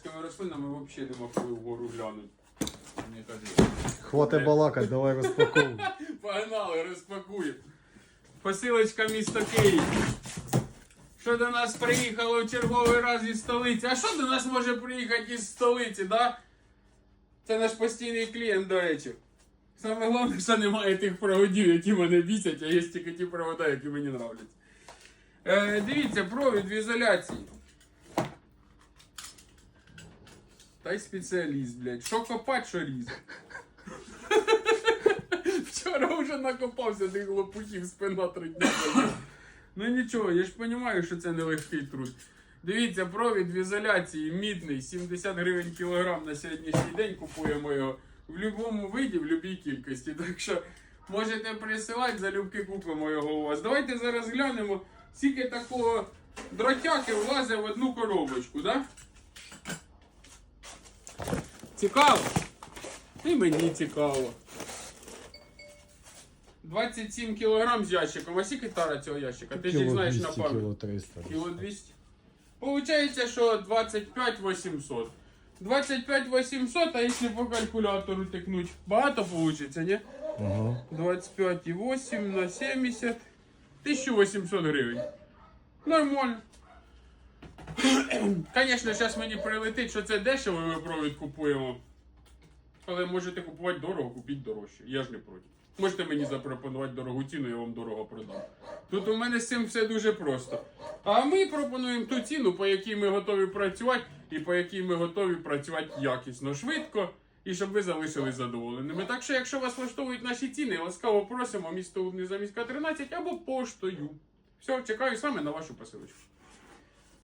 фермерськими рослинами взагалі нема коли вгору глянути. Кажи. Хватить балакать, давай розпаковуй. Погнали, розпакуємо. Посилочка місто Київ. Що до нас приїхало в черговий раз із столиці? А що до нас може приїхати із столиці, да? Це наш постійний клієнт, до речі. Саме головне, що немає тих проводів, які мене бісять, а є тільки ті провода, які мені нравляться. Е, дивіться, провід в ізоляції. Та й спеціаліст, блядь. Що копать, що різати. Вчора вже накопався тих лопухів спина три дні. Ну нічого, я ж розумію, що це нелегкий труд. Дивіться, провід в ізоляції мідний, 70 гривень кілограм на сьогоднішній день купуємо його в будь-якому виді, в будь-якій кількості. Так що можете присилати, залюбки купимо його у вас. Давайте зараз глянемо, скільки такого дротяки влазить в одну коробочку, так? Цікаво? І мені цікаво. 27 кілограм з ящиком. А скільки тара цього ящика? Ти ж їх Кіло знаєш 200, на пам'ять. кіло 300. Кіло 200. Получається, що 25 800. 25 800, а якщо по калькулятору тикнуть, багато получиться, ні? Ага. 25,8 на 70. 1800 гривень. Нормально. Звісно, зараз мені прилетить, що це дешево, ми провід купуємо. Але можете купувати дорого, купіть дорожче. Я ж не проти. Можете мені запропонувати дорогу ціну, я вам дорого продам. Тут у мене з цим все дуже просто. А ми пропонуємо ту ціну, по якій ми готові працювати, і по якій ми готові працювати якісно, швидко, і щоб ви залишились задоволеними. Так що, якщо вас влаштовують наші ціни, ласкаво просимо місто Лубни за міська 13 або поштою. Все, чекаю саме на вашу посилочку.